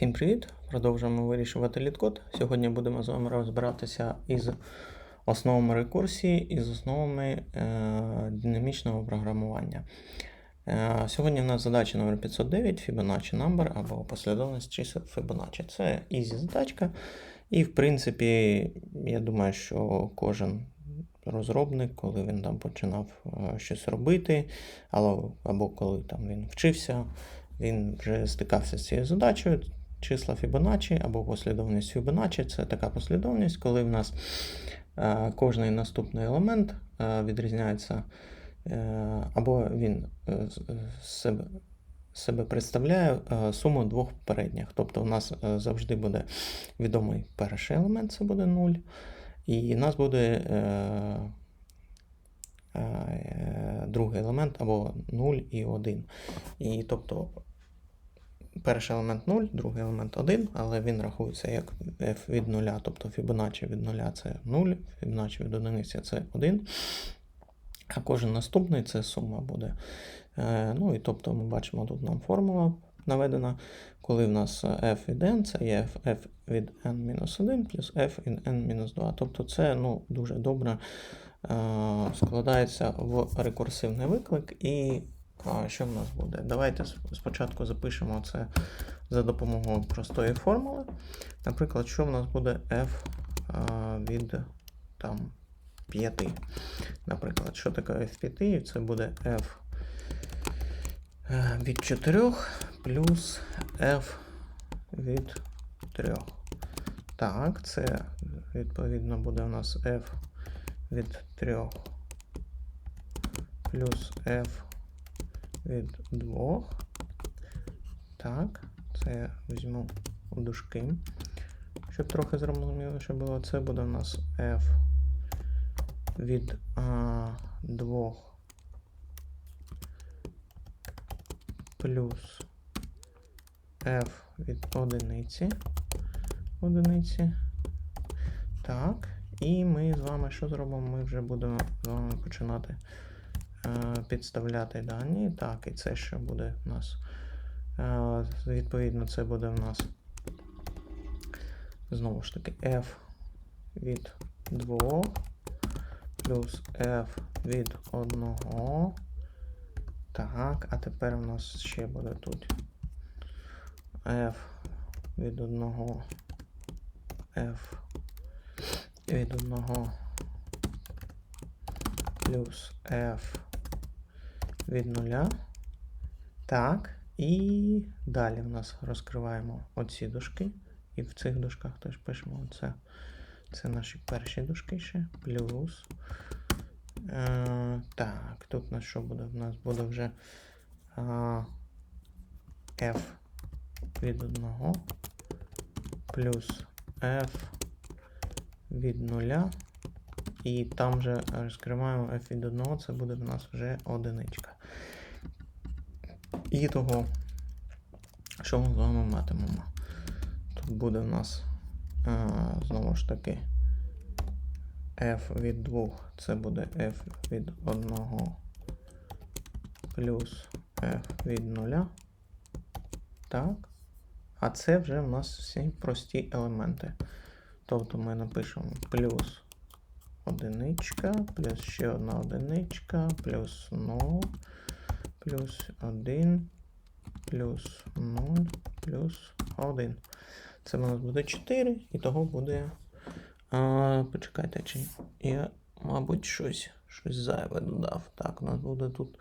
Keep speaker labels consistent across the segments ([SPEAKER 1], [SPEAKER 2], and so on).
[SPEAKER 1] Всім привіт! Продовжуємо вирішувати літкод. Сьогодні будемо з вами розбиратися із основами рекурсії і з основами е, динамічного програмування. Е, сьогодні в нас задача номер 509 Fibonacci number або послідовність чисел Fibonacci. Це ізі задачка. І, в принципі, я думаю, що кожен розробник, коли він там починав е, щось робити, або, або коли там він вчився, він вже стикався з цією задачею. Числа Fibonacci або послідовність Fibonacci це така послідовність, коли в нас е, кожний наступний елемент е, відрізняється, е, або він себе, себе представляє суму двох попередніх. Тобто у нас завжди буде відомий перший елемент, це буде 0, і у нас буде другий елемент або 0 і 1. І тобто перший елемент 0, другий елемент 1, але він рахується як f від 0, тобто Fibonacci від 0 це 0, Fibonacci від 1 це 1. А кожен наступний це сума буде. Е, ну і тобто ми бачимо, тут нам формула наведена, коли в нас f від n, це є f, f від n-1 плюс f від n-2. Тобто це ну, дуже добре е, складається в рекурсивний виклик. І а, що в нас буде? Давайте спочатку запишемо це за допомогою простої формули. Наприклад, що в нас буде f від там, 5. Наприклад, що таке f 5? Це буде f е, від 4 плюс f від 3. Так, це відповідно буде у нас f від 3 плюс f від 2. Так, це я візьму у дужки. Щоб трохи зрозуміло, було, це буде у нас f від а, 2 плюс f від одиниці. Одиниці. Так. І ми з вами що зробимо? Ми вже будемо з вами починати підставляти дані. Так, і це що буде у нас? Е, відповідно, це буде в нас знову ж таки f від 2 плюс f від 1. Так, а тепер у нас ще буде тут f від 1, f від 1 плюс f від 0. Так, і далі в нас розкриваємо оці дужки. І в цих дужках теж пишемо оце. Це наші перші дужки ще. Плюс. Е, так, тут у нас що буде? У нас буде вже а, f від 1 плюс f від 0. І там вже розкриваємо f від 1, це буде в нас вже одиничка. І того, що ми з вами матимемо? Тут буде в нас а, знову ж таки f від 2, це буде f від 1 плюс f від 0. Так. А це вже в нас всі прості елементи. Тобто ми напишемо плюс одиничка, плюс ще одна одиничка, плюс 0, плюс 1, плюс 0, плюс 1. Це в нас буде 4, і того буде. А, почекайте, чи я, мабуть, щось, щось зайве додав. Так, у нас буде тут.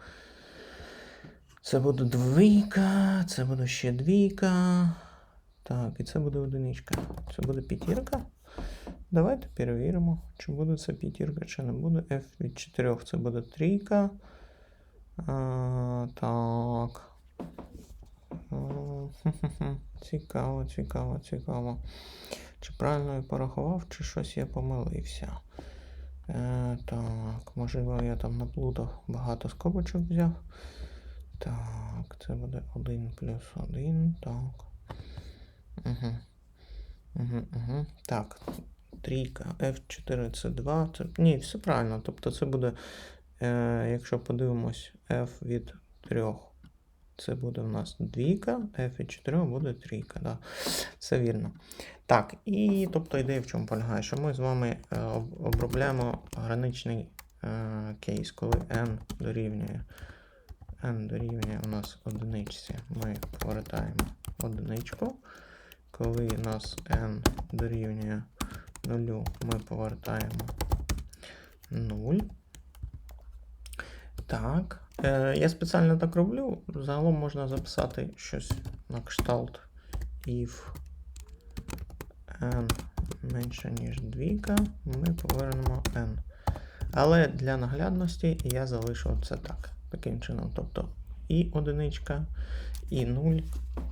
[SPEAKER 1] Це буде двійка, це буде ще двійка. Так, і це буде одиничка. Це буде п'ятірка. Давайте перевіримо, чи буде це п'ятірка, чи не буде. F від 4 це буде трійка. А, так. А, хе-хе-хе. Цікаво, цікаво, цікаво. Чи правильно я порахував, чи щось я помилився. Е, так, можливо, я там наплутав багато скобочок взяв. Так, це буде 1 плюс 1. Так. Угу. Угу, угу. Так. Трійка. F4 це 2. Це... Ні, все правильно. Тобто це буде, е, якщо подивимось, F від 3. Це буде в нас двійка, f від 4 буде трійка. Да. Це вірно. Так, і тобто ідея в чому полягає, що ми з вами е, обробляємо граничний е, кейс, коли n дорівнює. n дорівнює у нас одиничці, ми повертаємо одиничку. Коли нас n дорівнює нулю, ми повертаємо 0. Так. Е, я спеціально так роблю. Загалом можна записати щось на кшталт if n менше, ніж двійка, ми повернемо n. Але для наглядності я залишу це так. Таким чином. Тобто і одиничка, і 0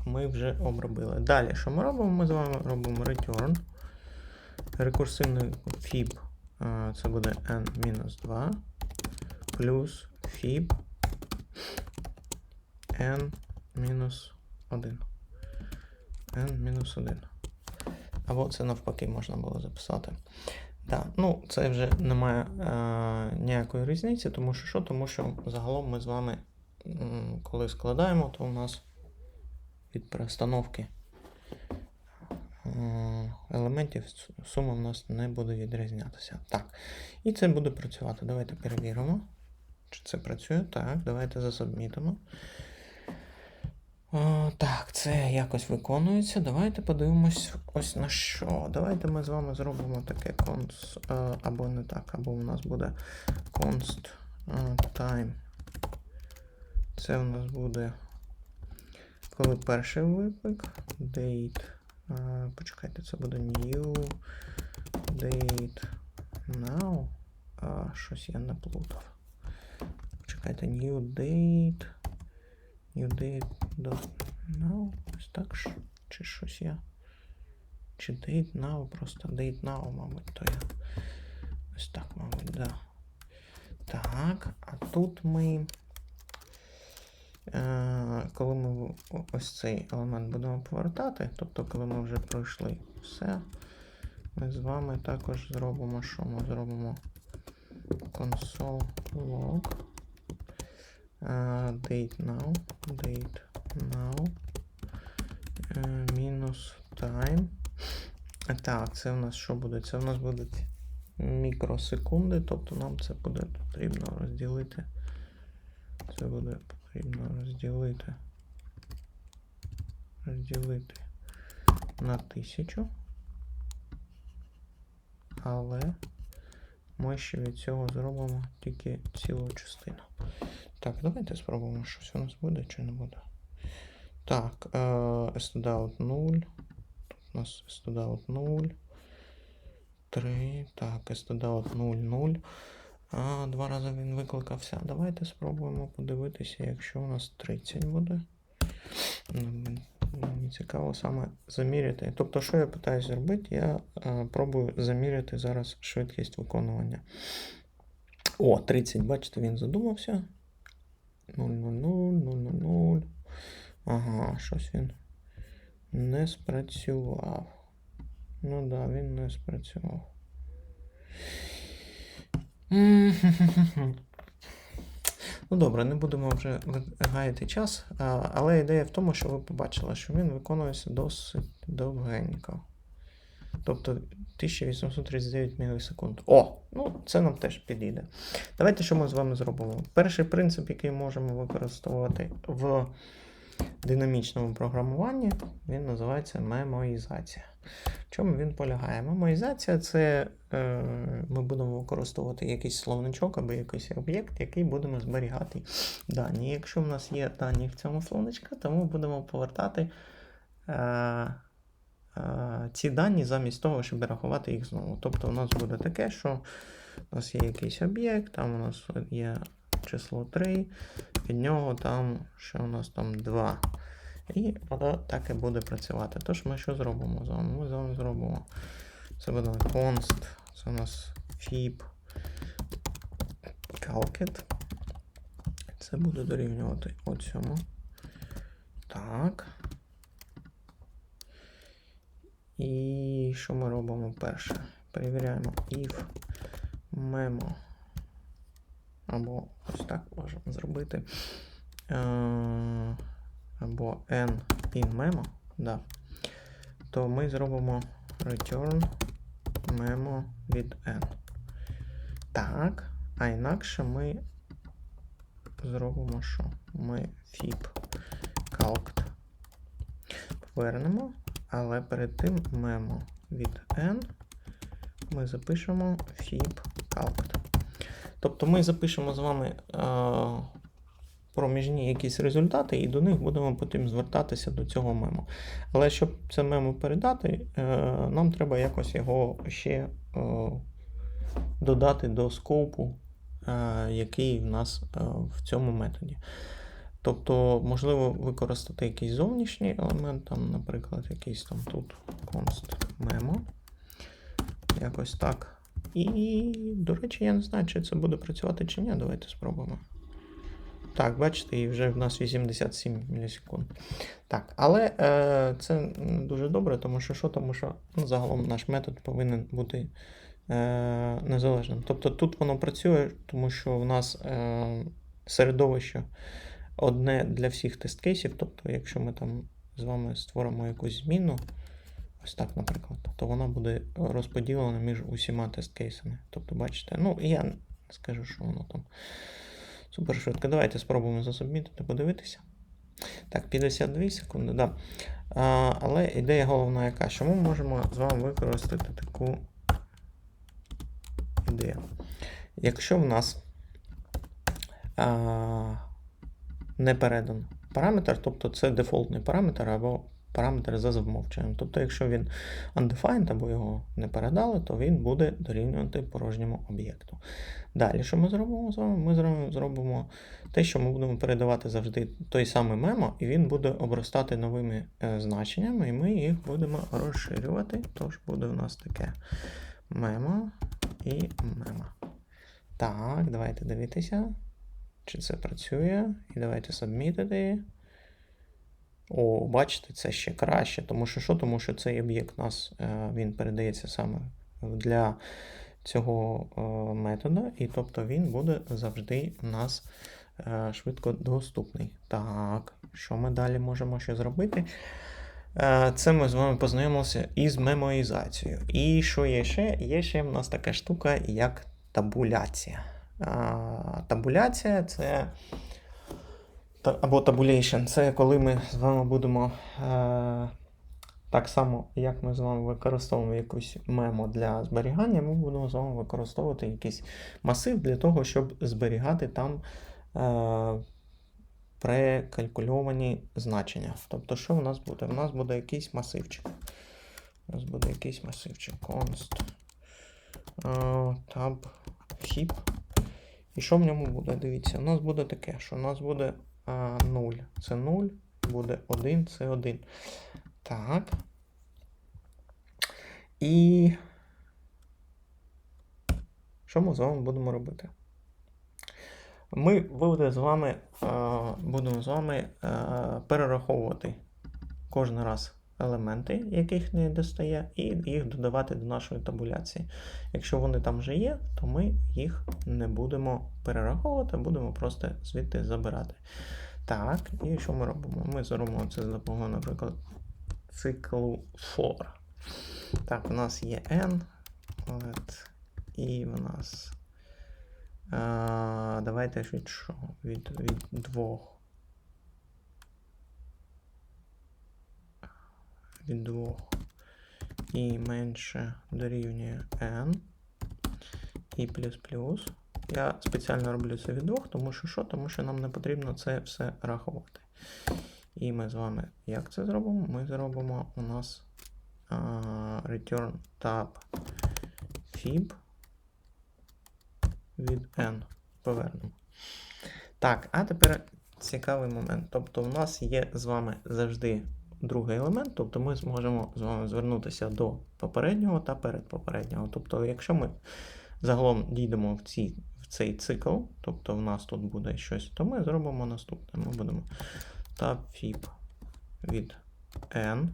[SPEAKER 1] ми вже обробили. Далі, що ми робимо? Ми з вами робимо return. Рекурсивний fib це буде n-2 плюс fib n-1. n-1. Або це навпаки можна було записати. Да. Ну, це вже немає е, ніякої різниці, тому що що? Тому що загалом ми з вами, коли складаємо, то у нас від перестановки е, елементів сума в нас не буде відрізнятися. Так. І це буде працювати. Давайте перевіримо, чи це працює. Так, давайте засубмітимо. О, так, це якось виконується. Давайте подивимось ось на що. Давайте ми з вами зробимо таке const, е, або не так, або у нас буде const е, time. Це у нас буде, коли перший виклик, date. е, Почекайте, це буде new date now. А, щось я наплутав. Почекайте, new date. New date now. Ось так. Чи щось я. Чи date now, просто date now, мабуть, то я. Ось так, мабуть, да. Так, а тут ми. Е, коли ми ось цей елемент будемо повертати, тобто, коли ми вже пройшли все, ми з вами також зробимо, що ми зробимо console log. е, date now, date now, е, мінус time. Так, це у нас що буде? Це у нас будуть мікросекунди, тобто нам це буде потрібно розділити. Це буде потрібно розділити. Розділити на тисячу. Але ми ще від цього зробимо тільки цілу частину. Так, давайте спробуємо, щось у нас буде чи не буде. Так, е, stdout 0. Тут у нас stdout 0. 3. Так, stdout 0, 0. А, два рази він викликався. Давайте спробуємо подивитися, якщо у нас 30 буде. Ну, Мені цікаво саме заміряти. Тобто, що я питаюся зробити? Я е, пробую заміряти зараз швидкість виконування. О, 30, бачите, він задумався. 0, 0, 0, 0, 0, 0. Ага, щось він не спрацював. Ну так, да, він не спрацював. Ну добре, не будемо вже гаяти час, але ідея в тому, що ви побачили, що він виконується досить довгенько. Тобто 1839 мілісекунд. О, ну це нам теж підійде. Давайте що ми з вами зробимо. Перший принцип, який можемо використовувати в динамічному програмуванні, він називається мемоїзація. В чому він полягає? Мемоїзація це е, ми будемо використовувати якийсь словничок або якийсь об'єкт, який будемо зберігати дані. Якщо в нас є дані в цьому словничку, то ми будемо повертати е, е, ці дані замість того, щоб рахувати їх знову. Тобто у нас буде таке, що у нас є якийсь об'єкт, там у нас є число 3, від нього там ще у нас там 2. І воно так і буде працювати. Тож ми що зробимо з вами? Ми з вами зробимо. Це буде const, це у нас fib calcat. Це буде дорівнювати оцьому. Так. І що ми робимо перше? Перевіряємо if memo. Або ось так можемо зробити. Або n in memo, да, то ми зробимо return memo від n. Так, а інакше ми зробимо що? Ми fib calced повернемо, але перед тим memo від n ми запишемо fib calced. Тобто ми запишемо з вами е, проміжні якісь результати, і до них будемо потім звертатися до цього мемо. Але щоб це мемо передати, е, нам треба якось його ще е, додати до скопу, е, який в нас в цьому методі. Тобто, можливо, використати якийсь зовнішній елемент, там, наприклад, якийсь там тут const memo. Якось так. І, до речі, я не знаю, чи це буде працювати чи ні. Давайте спробуємо. Так, бачите, і вже в нас 87 мілісекунд. Так, але е, це дуже добре, тому що що? Тому що ну, загалом наш метод повинен бути е, незалежним. Тобто тут воно працює, тому що в нас е, середовище одне для всіх тест-кейсів. Тобто, якщо ми там з вами створимо якусь зміну, ось так, наприклад, то вона буде розподілена між усіма тест-кейсами. Тобто, бачите, ну я скажу, що воно там супер швидко. Давайте спробуємо засубмітити, подивитися. Так, 52 секунди, да. А, але ідея головна яка, що ми можемо з вами використати таку ідею. Якщо в нас а, не передан параметр, тобто це дефолтний параметр або параметр за замовченням. Тобто, якщо він undefined або його не передали, то він буде дорівнювати порожньому об'єкту. Далі, що ми зробимо з вами? Ми зробимо, те, що ми будемо передавати завжди той самий мемо, і він буде обростати новими е, значеннями, і ми їх будемо розширювати. Тож буде у нас таке мемо і мемо. Так, давайте дивитися, чи це працює. І давайте сабмітити. О, бачите, це ще краще. Тому що що? Тому що цей об'єкт нас е, він передається саме для цього е, методу, і тобто він буде завжди у нас е, швидко доступний. Так, що ми далі можемо ще зробити? Це ми з вами познайомилися із мемоїзацією. І що є ще? Є ще в нас така штука, як табуляція. Табуляція це або tabulation, це коли ми з вами будемо е, так само, як ми з вами використовуємо якусь мемо для зберігання, ми будемо з вами використовувати якийсь масив для того, щоб зберігати там е, прекалькульовані значення. Тобто, що в нас буде? У нас буде якийсь масивчик. У нас буде якийсь масивчик. Const е, tab heap. І що в ньому буде? Дивіться, у нас буде таке, що у нас буде 0 це 0, буде 1 це 1. Так. І що ми з вами будемо робити? Ми будемо з вами будемо з вами перераховувати кожен раз елементи, яких не достає, і їх додавати до нашої табуляції. Якщо вони там вже є, то ми їх не будемо перераховувати, будемо просто звідти забирати. Так, і що ми робимо? Ми зробимо це з допомогою, наприклад, циклу for. Так, у нас є n, от, і в нас. А, Давайте від що? Від, від двох. Від 2 і менше дорівнює n і плюс плюс. Я спеціально роблю це від 2, тому що що? Тому що нам не потрібно це все рахувати. І ми з вами як це зробимо? Ми зробимо у нас uh, return tab fib від n. Повернемо. Так, а тепер цікавий момент. Тобто, у нас є з вами завжди другий елемент, тобто ми зможемо з вами звернутися до попереднього та передпопереднього. Тобто, якщо ми загалом дійдемо в, ці, в цей цикл, тобто в нас тут буде щось, то ми зробимо наступне. Ми будемо tab fib від n.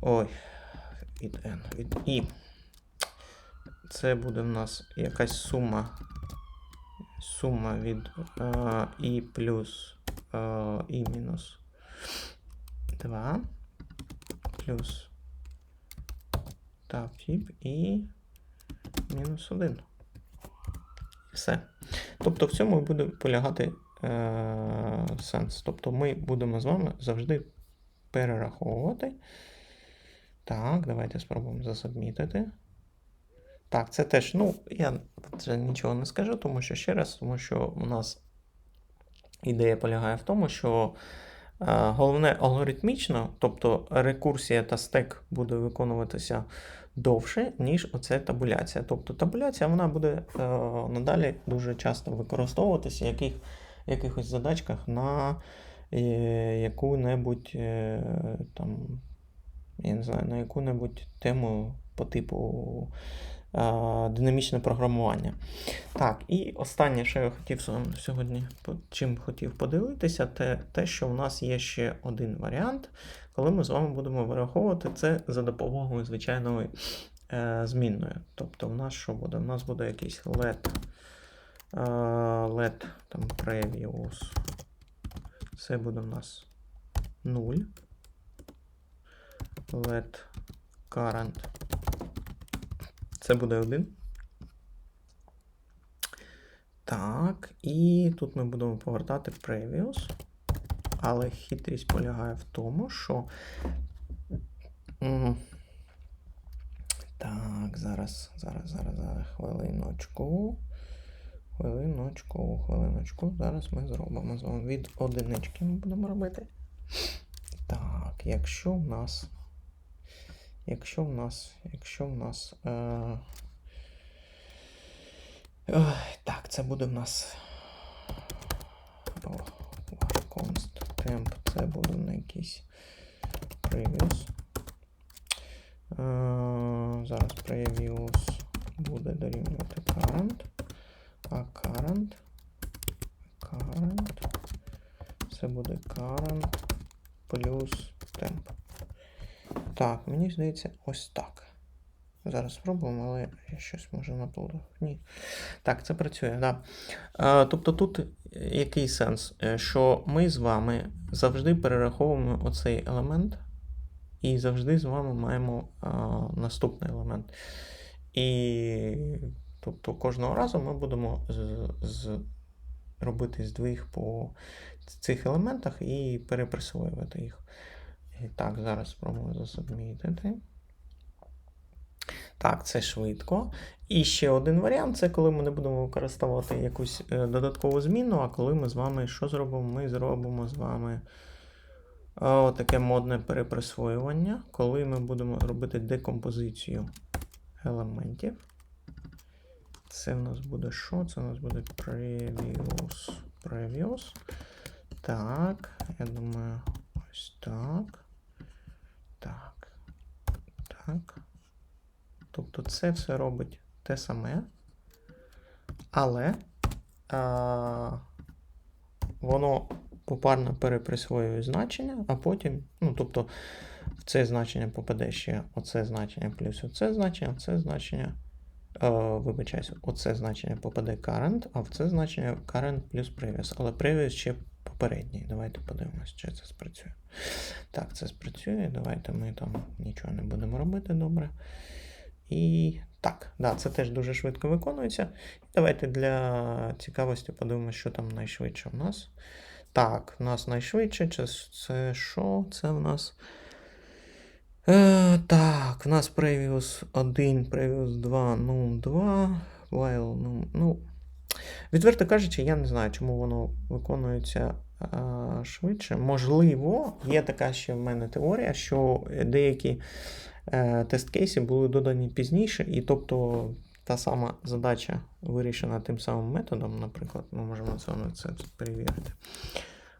[SPEAKER 1] Ой, від n, від i. Це буде в нас якась сума. Сума від uh, i плюс е, і мінус 2 плюс тип і мінус 1. Все. Тобто в цьому буде полягати е, сенс. Тобто ми будемо з вами завжди перераховувати. Так, давайте спробуємо засубмітити. Так, це теж, ну, я вже нічого не скажу, тому що ще раз, тому що у нас ідея полягає в тому, що е, головне алгоритмічно, тобто рекурсія та стек буде виконуватися довше, ніж оце табуляція. Тобто табуляція вона буде е, надалі дуже часто використовуватися в яких, якихось задачках на е, яку-небудь там, я не знаю, на яку-небудь тему по типу динамічне програмування. Так, і останнє, що я хотів сьогодні, чим хотів поділитися, те, те, що в нас є ще один варіант, коли ми з вами будемо вираховувати це за допомогою звичайної е, змінної. Тобто, в нас що буде? У нас буде якийсь let, е, let там previous. Це буде в нас 0. Let current. Це буде 1. Так, і тут ми будемо повертати previous. Але хитрість полягає в тому, що. Так, зараз, зараз, зараз, зараз, хвилиночку. Хвилиночку, хвилиночку. Зараз ми зробимо з вами від одинички ми будемо робити. Так, якщо в нас. Якщо в нас. Якщо в нас. Е... Так, це буде в нас. Const temp, це буде на якийсь previous. Е, зараз previous буде дорівнювати current. А current. Current. Це буде current плюс temp. Так, мені здається, ось так. Зараз спробуємо, але я щось може наплутав. Ні. Так, це працює. Да. Е, тобто тут який сенс? Е, Що ми з вами завжди перераховуємо оцей елемент, і завжди з вами маємо а, наступний елемент. І тобто кожного разу ми будемо з, з, робити здвиг по цих елементах і переприсвоювати їх. І так, зараз спробую засубмітити. Так, це швидко. І ще один варіант це коли ми не будемо використовувати якусь е, додаткову зміну, а коли ми з вами що зробимо? Ми зробимо з вами е, таке модне переприсвоювання, коли ми будемо робити декомпозицію елементів. Це в нас буде що? Це у нас буде previous. previous. Так, я думаю, ось так. Так. Так. Тобто це все робить те саме, але а, воно попарно переприсвоює значення, а потім, ну, тобто, в це значення попаде ще оце значення плюс оце значення, це значення. Е, вибачаюся, оце значення попаде current, а в це значення current плюс previous. Але previous ще попередній. Давайте подивимось, чи це спрацює. Так, це спрацює. Давайте ми там нічого не будемо робити добре. І так, да, це теж дуже швидко виконується. Давайте для цікавості подивимося, що там найшвидше в нас. Так, в нас найшвидше це, що? Це в нас. Е, так, в нас previous 1, previous 2, ну 2, while, ну, ну. Відверто кажучи, я не знаю, чому воно виконується швидше. Можливо, є така ще в мене теорія, що деякі е, тест-кейси були додані пізніше, і тобто та сама задача вирішена тим самим методом, наприклад, ми можемо з вами це перевірити.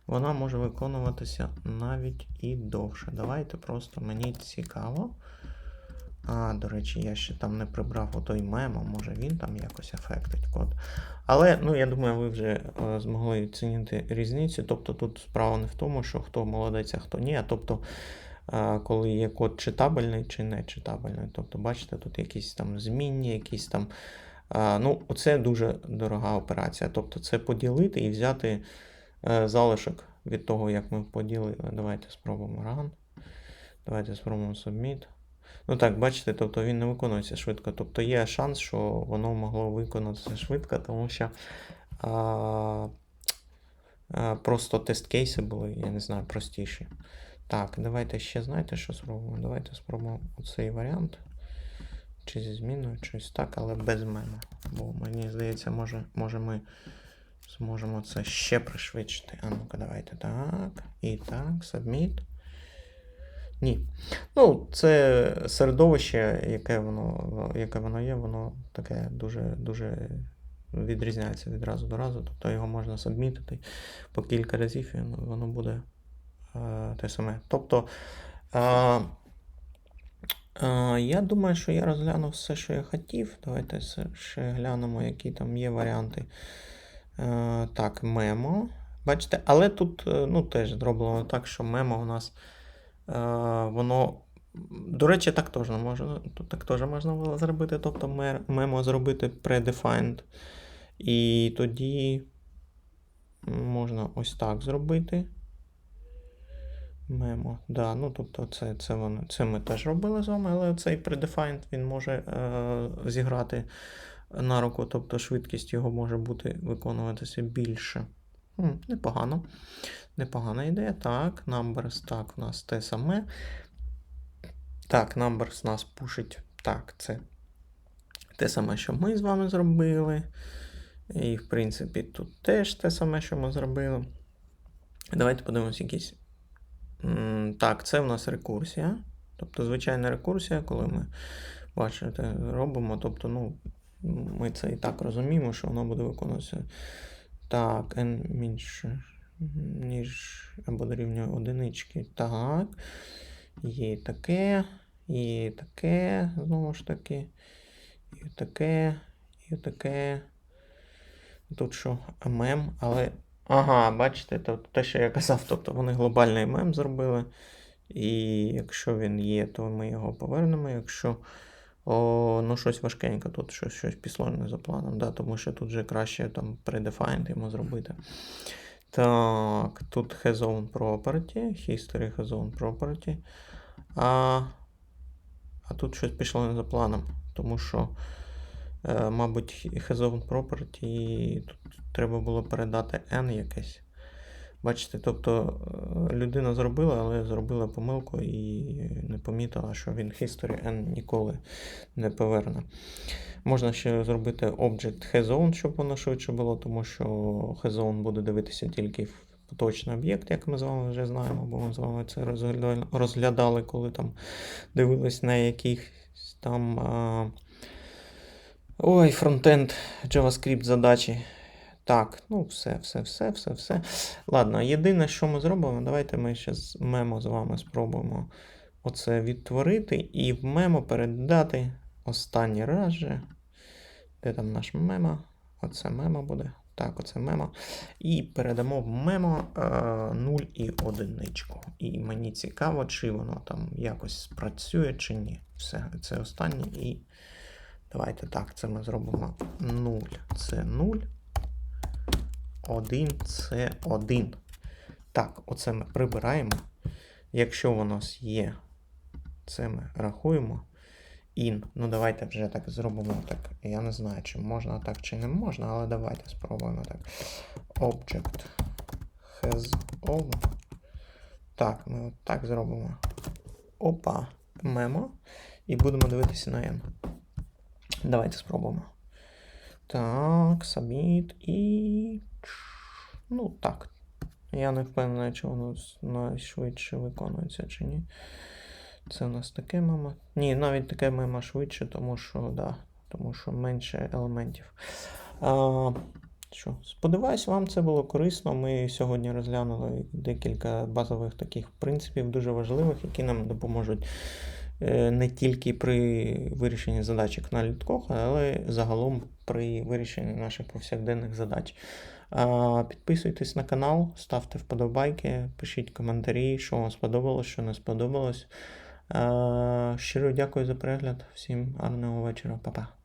[SPEAKER 1] Вона може виконуватися навіть і довше. Давайте просто мені цікаво. А, до речі, я ще там не прибрав отой мем, а може він там якось ефектить код. Але ну, я думаю, ви вже е, змогли оцінити різницю. Тобто тут справа не в тому, що хто молодець, а хто ні. А тобто, е, коли є код читабельний чи не читабельний. Тобто, бачите, тут якісь там змінні, якісь там. Е, ну, Це дуже дорога операція. Тобто, це поділити і взяти е, залишок від того, як ми поділили. Давайте спробуємо run. Давайте спробуємо submit. Ну так, бачите, тобто він не виконується швидко. Тобто є шанс, що воно могло виконатися швидко, тому що а, а, просто тест-кейси були, я не знаю, простіші. Так, давайте ще знаєте, що спробуємо? Давайте спробуємо оцей варіант. Чи зі зміною, щось так, але без мене. Бо мені здається, може, може ми зможемо це ще пришвидшити. А ну-ка, давайте так. І так, submit. Ні. Ну, це середовище, яке воно, яке воно є, воно таке дуже, дуже відрізняється від разу до разу. Тобто його можна сабмітити по кілька разів, і воно- буде е, те саме. Тобто. Е, е, я думаю, що я розглянув все, що я хотів. Давайте ще глянемо, які там є варіанти. Е, так, мемо. Бачите, але тут е, ну, теж зроблено так, що мемо у нас воно. До речі, так теж можна, так теж можна було зробити. Тобто мемо зробити predefined. І тоді можна ось так зробити. Мемо. Да, ну, тобто це, це, воно, це ми теж робили з вами, але цей predefined він може е, зіграти на руку, тобто швидкість його може бути виконуватися більше. М, непогано. Непогана ідея. Так, numbers, так, у нас те саме. Так, numbers нас пушить. Так, це те саме, що ми з вами зробили. І, в принципі, тут теж те саме, що ми зробили. Давайте подивимось якісь. Так, це в нас рекурсія. Тобто звичайна рекурсія, коли ми бачите, робимо. Тобто, ну, ми це і так розуміємо, що воно буде виконуватися. Так, n менше, ніж або дорівнює одинички. Так. Є таке, і таке, знову ж таки. І таке, і таке. Тут що мем, але. Ага, бачите, то те, що я казав, тобто вони глобальний мем зробили. І якщо він є, то ми його повернемо. Якщо о, ну, щось важкенько, тут щось, щось пішло не за планом, да, тому що тут вже краще там predefined йому зробити. Так, тут has own property, history has own property. А, а тут щось пішло не за планом, тому що, е, мабуть, has own property, тут треба було передати n якесь. Бачите, тобто е, людина зробила, але зробила помилку і не помітила, що він history n ніколи не поверне. Можна ще зробити object has-own, щоб воно швидше було, тому що has-own буде дивитися тільки в поточний об'єкт, як ми з вами вже знаємо, бо ми з вами це розглядали, коли там дивились на якихось там. А... Ой, фронтенд JavaScript задачі. Так, ну все, все, все, все, все. Ладно, єдине, що ми зробимо, давайте ми ще з мемо з вами спробуємо оце відтворити і в мемо передати останній раз же. Де там наш мемо? Оце мемо буде. Так, оце мемо. І передамо в мемо е, 0 і одиничку. І мені цікаво, чи воно там якось спрацює, чи ні. Все, це останнє. І давайте так, це ми зробимо 0. Це 0. 1 це 1. Так, оце ми прибираємо. Якщо у нас є, це ми рахуємо. In. Ну, давайте вже так зробимо так. Я не знаю, чи можна так, чи не можна, але давайте спробуємо так. Object has own. Так, ми от так зробимо. Опа, мемо. І будемо дивитися на n. Давайте спробуємо. Так, submit і. Ну, так. Я не впевнений, чи воно найшвидше виконується чи ні. Це у нас таке мемо. Ні, навіть таке мемо швидше, тому що, да, тому що менше елементів. А, що, сподіваюсь, вам це було корисно. Ми сьогодні розглянули декілька базових таких принципів, дуже важливих, які нам допоможуть е, не тільки при вирішенні задачок на літкох, але загалом при вирішенні наших повсякденних задач. Підписуйтесь на канал, ставте вподобайки, пишіть коментарі, що вам сподобалось, що не сподобалось. Щиро дякую за перегляд. Всім гарного вечора, Па-па.